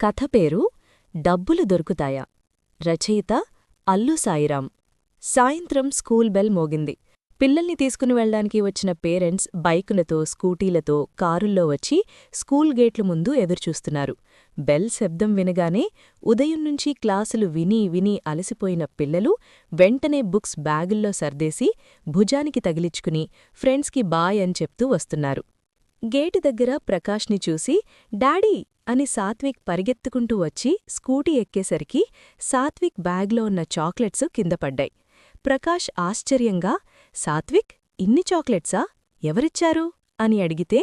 కథ పేరు డబ్బులు దొరుకుతాయా? రచయిత అల్లు సాయిరాం. సాయంత్రం స్కూల్ బెల్ మోగింది. పిల్లల్ని తీసుకుని వెళ్ళడానికి వచ్చిన పేరెంట్స్ బైకులతో స్కూటీలతో కారుల్లో వచ్చి స్కూల్ గేట్ల ముందు ఎదురుచూస్తున్నారు. బెల్ శబ్దం వినగానే ఉదయం నుంచి క్లాసులు విని విని అలసిపోయిన పిల్లలు వెంటనే బుక్స్ బ్యాగుల్లో సర్దేసి భుజానికి తగిలించుకుని ఫ్రెండ్స్కి బాయ్ అని చెప్తూ వస్తున్నారు. గేటు దగ్గర ప్రకాష్ని చూసి డాడీ అని సాత్విక్ పరిగెత్తుకుంటూ వచ్చి స్కూటీ ఎక్కేసరికి సాత్విక్ బ్యాగ్లో ఉన్న చాక్లెట్స్ కింద పడ్డాయి. ప్రకాష్ ఆశ్చర్యంగా సాత్విక్ ఇన్ని చాక్లెట్సా? ఎవరిచ్చారు? అని అడిగితే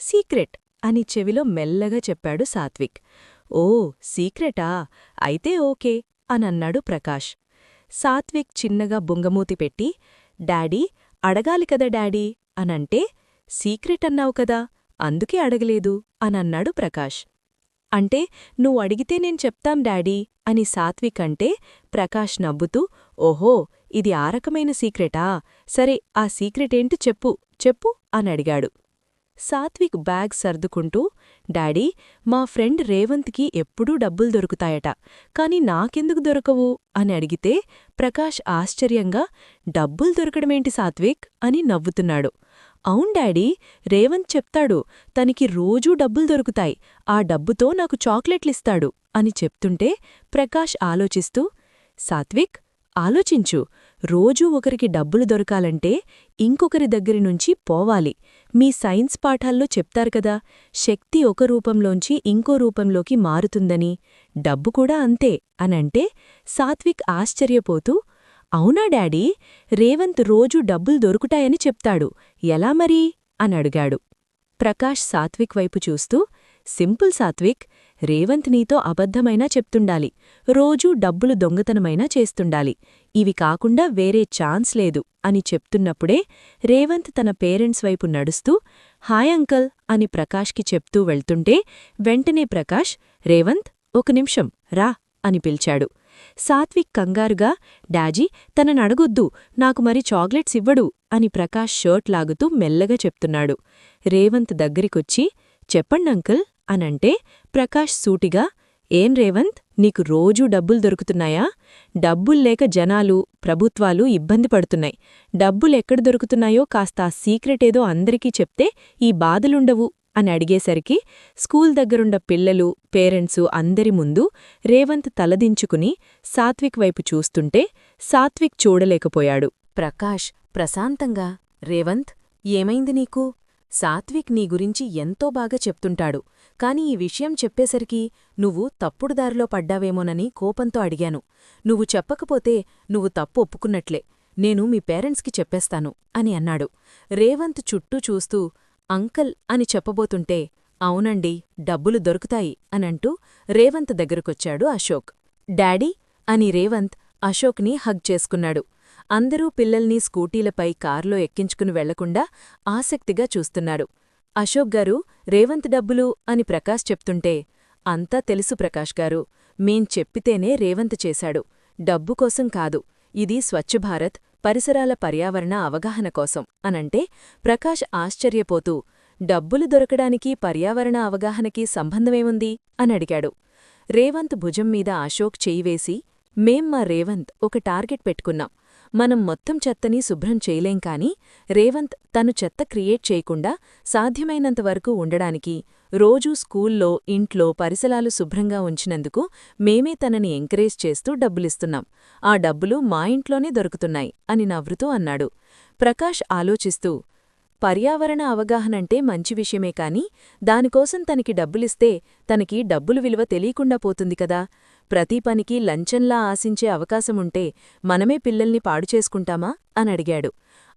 సీక్రెట్ అని చెవిలో మెల్లగా చెప్పాడు సాత్విక్. ఓ సీక్రెటా? అయితే ఓకే అనన్నాడు ప్రకాష్. సాత్విక్ చిన్నగా బుంగమూతి పెట్టి డాడీ అడగాలి కదా డాడీ అనంటే సీక్రెట్ అన్నావు కదా అందుకే అడగలేదు అనన్నాడు ప్రకాష్. అంటే నువ్వు అడిగితే నేను చెప్తాం డాడీ అని సాత్విక్ అంటే ప్రకాష్ నవ్వుతూ ఓహో ఇది ఆ రకమైన సీక్రెటా? సరే ఆ సీక్రెటేంటి చెప్పు చెప్పు అని అడిగాడు. సాత్విక్ బ్యాగ్ సర్దుకుంటూ డాడీ మా ఫ్రెండ్ రేవంత్కి ఎప్పుడూ డబ్బులు దొరుకుతాయట కాని నాకెందుకు దొరకవు? అని అడిగితే ప్రకాష్ ఆశ్చర్యంగా డబ్బులు దొరకడమేంటి సాత్విక్? అని నవ్వుతున్నాడు. అవున్ డాడీ రేవంత్ చెప్తాడు తనకి రోజూ డబ్బులు దొరుకుతాయి ఆ డబ్బుతో నాకు చాక్లెట్లిస్తాడు అని చెప్తుంటే ప్రకాష్ ఆలోచిస్తూ సాత్విక్ ఆలోచించు రోజూ ఒకరికి డబ్బులు దొరకాలంటే ఇంకొకరి దగ్గరి నుంచి పోవాలి. మీ సైన్స్ పాఠాల్లో చెప్తారు కదా శక్తి ఒక రూపంలోంచి ఇంకో రూపంలోకి మారుతుందని డబ్బు కూడా అంతే అనంటే సాత్విక్ ఆశ్చర్యపోతూ అవునా డాడీ? రేవంత్ రోజూ డబ్బులు దొరుకుతాయని చెప్తాడు. ఎలా మరి? అని అడిగాడు. ప్రకాష్ సాత్విక్ వైపు చూస్తూ సింపుల్ సాత్విక్ రేవంత్ నీతో అబద్ధమైనా చెప్తుండాలి. రోజూ డబ్బులు దొంగతనమైనా చేస్తుండాలి. ఇవి కాకుండా వేరే ఛాన్స్ లేదు అని చెప్తున్నప్పుడే రేవంత్ తన పేరెంట్స్ వైపు నడుస్తూ హాయ్ అంకల్ అని ప్రకాష్కి చెప్తూ వెళ్తుంటే వెంటనే ప్రకాష్ రేవంత్ ఒక నిమిషం రా అని పిలిచాడు. సాత్విక్ కంగారుగా డాజీ తననడగొద్దు నాకు మరి చాక్లెట్స్ ఇవ్వడు అని ప్రకాష్ షర్ట్ లాగుతూ మెల్లగా చెప్తున్నాడు. రేవంత్ దగ్గరికొచ్చి చెప్పండంకుల్ అనంటే ప్రకాష్ సూటిగా ఏం రేవంత్ నీకు రోజూ డబ్బులు దొరుకుతున్నాయా? డబ్బుల్లేక జనాలు ప్రభుత్వాలు ఇబ్బంది పడుతున్నాయి. డబ్బులెక్కడ దొరుకుతున్నాయో కాస్త సీక్రెట్ ఏదో అందరికీ చెప్తే ఈ బాధలుండవు అని అడిగేసరికి స్కూల్ దగ్గరుండ పిల్లలు పేరెంట్సు అందరి ముందు రేవంత్ తలదించుకుని సాత్విక్ వైపు చూస్తుంటే సాత్విక్ చూడలేకపోయాడు. ప్రకాష్ ప్రశాంతంగా రేవంత్ ఏమైంది నీకు? సాత్విక్ నీ గురించి ఎంతో బాగా చెప్తుంటాడు. కాని ఈ విషయం చెప్పేసరికి నువ్వు తప్పుడు దారిలో పడ్డావేమోనని కోపంతో అడిగాను. నువ్వు చెప్పకపోతే నువ్వు తప్పు ఒప్పుకున్నట్లే. నేను మీ పేరెంట్స్కి చెప్పేస్తాను అని అన్నాడు. రేవంత్ చుట్టూ చూస్తూ అంకల్ అని చెప్పబోతుంటే అవునండి డబ్బులు దొరుకుతాయి అనంటూ రేవంత్ దగ్గరకొచ్చాడు అశోక్. డాడీ అని రేవంత్ అశోక్ని హగ్ చేసుకున్నాడు. అందరూ పిల్లల్ని స్కూటీలపై కారులో ఎక్కించుకుని వెళ్ళకుండా ఆసక్తిగా చూస్తున్నారు అశోక్ గారు రేవంత్ డబ్బులు అని ప్రకాష్ చెప్తుంటే అంతా తెలుసు ప్రకాష్ గారు. మేం చెప్పితేనే రేవంత్ చేశాడు. డబ్బు కోసం కాదు. ఇది స్వచ్ఛభారత్ పరిసరాల పర్యావరణ అవగాహన కోసం అనంటే ప్రకాష్ ఆశ్చర్యపోతూ డబ్బులు దొరకడానికి పర్యావరణ అవగాహనకి సంబంధమేముంది? అనడిగాడు రేవంత్ భుజం మీద అశోక్ చేయివేసి మేం మా రేవంత్ ఒక టార్గెట్ పెట్టుకున్నాం. మనం మొత్తం చెత్తని శుభ్రం చేయలేం కాని రేవంత్ తను చెత్త క్రియేట్ చేయకుండా సాధ్యమైనంతవరకు ఉండడానికి రోజూ స్కూల్లో ఇంట్లో పరిసరాలు శుభ్రంగా ఉంచినందుకు మేమే తనని ఎంకరేజ్ చేస్తూ డబ్బులిస్తున్నాం. ఆ డబ్బులు మా ఇంట్లోనే దొరుకుతున్నాయి అని నవ్వుతూ అన్నాడు. ప్రకాష్ ఆలోచిస్తూ పర్యావరణ అవగాహనంటే మంచి విషయమే కాని దానికోసం తనకి డబ్బులిస్తే తనకి డబ్బులు విలువ తెలియకుండా పోతుంది కదా. ప్రతి పనికి లంచంలా ఆశించే అవకాశముంటే మనమే పిల్లల్ని పాడు చేసుకుంటామా? అనడిగాడు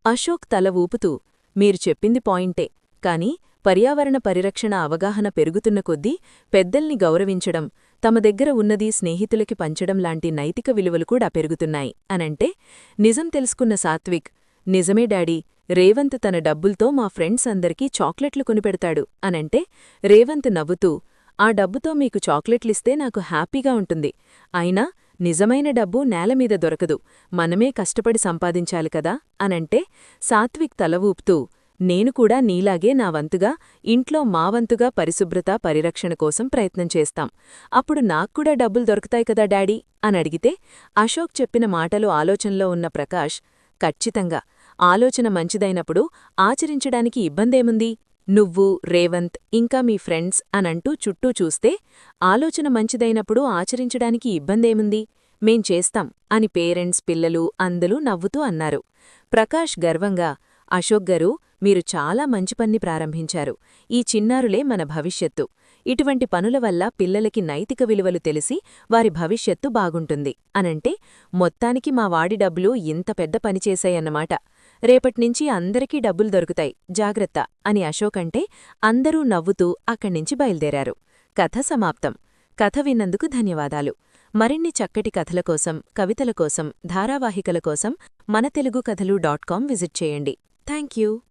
అశోక్ తల ఊపుతూ మీరు చెప్పింది పాయింటే కాని పర్యావరణ పరిరక్షణ అవగాహన పెరుగుతున్న కొద్దీ పెద్దల్ని గౌరవించడం తమ దగ్గర ఉన్నది స్నేహితులకి పంచడం లాంటి నైతిక విలువలు కూడా పెరుగుతున్నాయి. అనంటే నిజం తెలుసుకున్న సాత్విక్ నిజమే డాడీ రేవంత్ తన డబ్బుల్తో మా ఫ్రెండ్స్ అందరికీ చాక్లెట్లు కొనిపెడతాడు అనంటే రేవంత్ నవ్వుతూ ఆ డబ్బుతో మీకు చాక్లెట్లిస్తే నాకు హ్యాపీగా ఉంటుంది. అయినా నిజమైన డబ్బు నేలమీద దొరకదు. మనమే కష్టపడి సంపాదించాలి కదా? అనంటే సాత్విక్ తల ఊపుతూ నేను కూడా నీలాగే నా వంతుగా ఇంట్లో మా వంతుగా పరిశుభ్రత పరిరక్షణ కోసం ప్రయత్నం చేస్తాం. అప్పుడు నాక్కూడా డబ్బులు దొరుకుతాయి కదా డాడీ? అని అడిగితే అశోక్ చెప్పిన మాటలు ఆలోచనలో ఉన్న ప్రకాష్ ఖచ్చితంగా. ఆలోచన మంచిదైనప్పుడు ఆచరించడానికి ఇబ్బందేముంది? నువ్వు రేవంత్ ఇంకా మీ ఫ్రెండ్స్ అనంటూ చుట్టూ చూస్తే ఆలోచన మంచిదైనప్పుడు ఆచరించడానికి ఇబ్బందేముంది? మేం చేస్తాం అని పేరెంట్స్ పిల్లలు అందరూ నవ్వుతూ అన్నారు. ప్రకాష్ గర్వంగా అశోక్ గారు మీరు చాలా మంచి పన్ని ప్రారంభించారు. ఈ చిన్నారులే మన భవిష్యత్తు. ఇటువంటి పనుల వల్ల పిల్లలకి నైతిక విలువలు తెలిసి వారి భవిష్యత్తు బాగుంటుంది. అనంటే మొత్తానికి మా వాడి డబ్బులు ఇంత పెద్ద పని చేశాయన్నమాట. రేపట్నించి అందరికీ డబ్బులు దొరుకుతాయి. జాగ్రత్త! అని అశోక్ అంటే అందరూ నవ్వుతూ అక్కడ్నించి బయల్దేరారు. కథ సమాప్తం. కథ విన్నందుకు ధన్యవాదాలు. మరిన్ని చక్కటి కథల కోసం కవితల కోసం ధారావాహికల కోసం మన తెలుగు కథలు డాట్ కాం విజిట్ చేయండి. Thank you